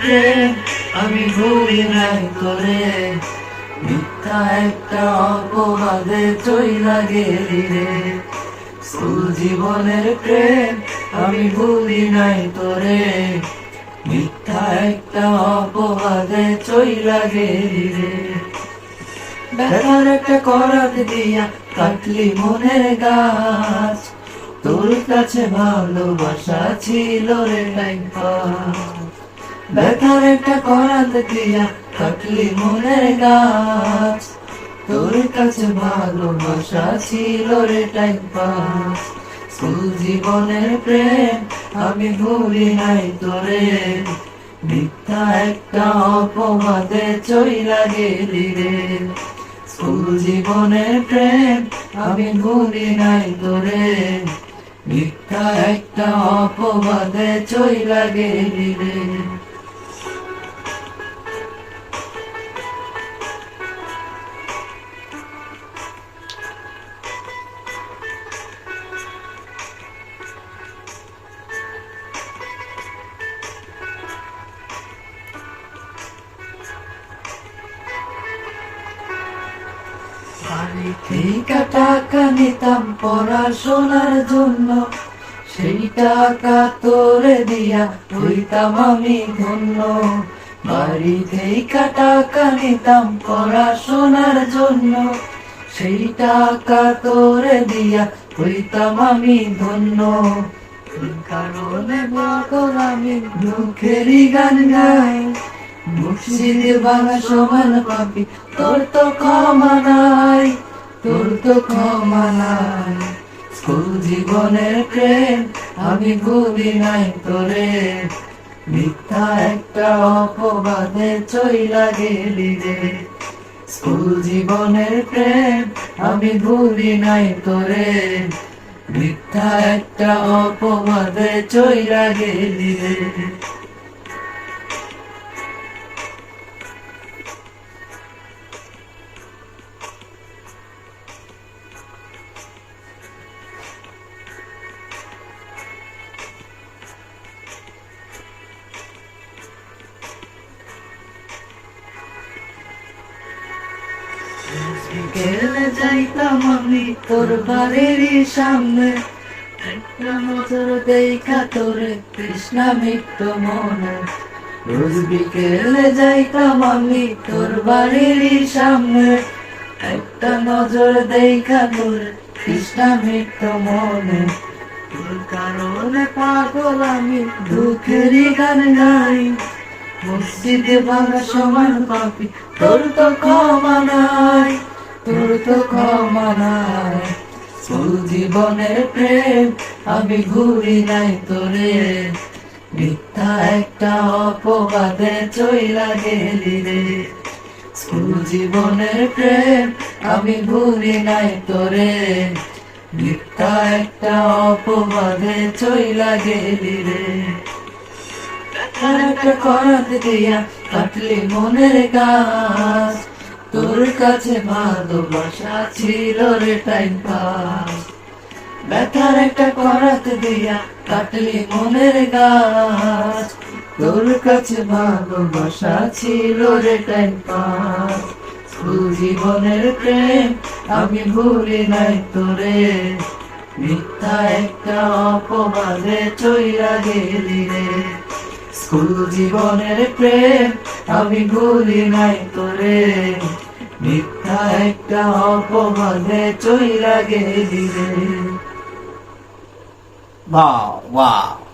প্রেম আমি ভুলি নাই তোরে। মিথ্যা একটা অপবাদে চইলা গেলি রে। স্কুল জীবনের প্রেম আমি ভুলি নাই তোরে। মিথ্যা একটা অপবাদে চইলা গেলি রে। ব্যথার একটা করাত দিয়া কাটলি মনের গাছ। তোর কাছে ভালোবাসা ছিল রে টাইম ব্যথার একটা করাত দিয়া কাটলি মনের গাছ। তোর কাছে ভালোবাসা ছিল রে টাইম পাস স্কুল জীবনের প্রেম আমি ভুলি নাই তোরে। মিথ্যা একটা অপবাদে চইলা গেলি রে। স্কুল জীবনের প্রেম আমি ভুলি নাই তোরে। মিথ্যা একটা অপবাদে চইলা গেলি রে থেকে টাকা নিতাম পড়াশোনার জন্য সেই টাকা তোরে দিয়া হইতাম আমি ধন্য। বাড়ি থেকে টাকা নিতাম পড়াশোনার জন্য সেই টাকা তোরে দিয়া হইতাম আমি ধন্য। কারণে আমি দুঃখেরই গান গাই মুর্শিদে বাংলা সমান পাবি তোর তো ক্ষমা নাই। তোর তো ক্ষমা নাই স্কুল জীবনের প্রেম, আমি ভুলি নাই তোরে। মিথ্যা একটা অপবাদে চইলা গেলি রে স্কুল জীবনের প্রেম, আমি ভুলি নাই তোরে। মিথ্যা একটা অপবাদে চইলা গেলি রে বিকেলে যাইতাম আমি তোর বাড়ির সামনে। একটা নজর দেখা তোরে, কৃষ্ণা মনে। রোজ বিকেলে যাইতাম আমি তোর বাড়ির সামনে। একটা নজর দেখা তোরে, কৃষ্ণা মনে। কারণে পাগল আমি দুঃখেরই গান গাই। মসজিদে ভাঙা সমান পাপি, তোর তো ক্ষমা তো ক্ষমা নাই স্কুল জীবনের প্রেম, আমি ঘুরি নাই তোরে। মিথ্যা একটা অপবাদে চইলা গেলি রে। স্কুল জীবনের প্রেম, আমি ঘুরি নাই তোরে। মিথ্যা একটা অপবাদে চইলা গেলি রে। একটা করাত দিয়া কাটলি মনের গাছ। তোর কাছে ভালোবাসা ছিল রে টাইম পাস। ব্যথার একটা করাত দিয়া কাটলি মনের গাছ। তোর কাছে ভালোবাসা ছিল রে টাইম পাস। জীবনের প্রেম আমি ভুলি নাই তোরে। মিথ্যা একটা অপবাদে চইরা গেলি রে। স্কুল জীবনের প্রেম আমি ভুলি নাই তোরে। একটা অপমানে চইরা গেলি রে বা.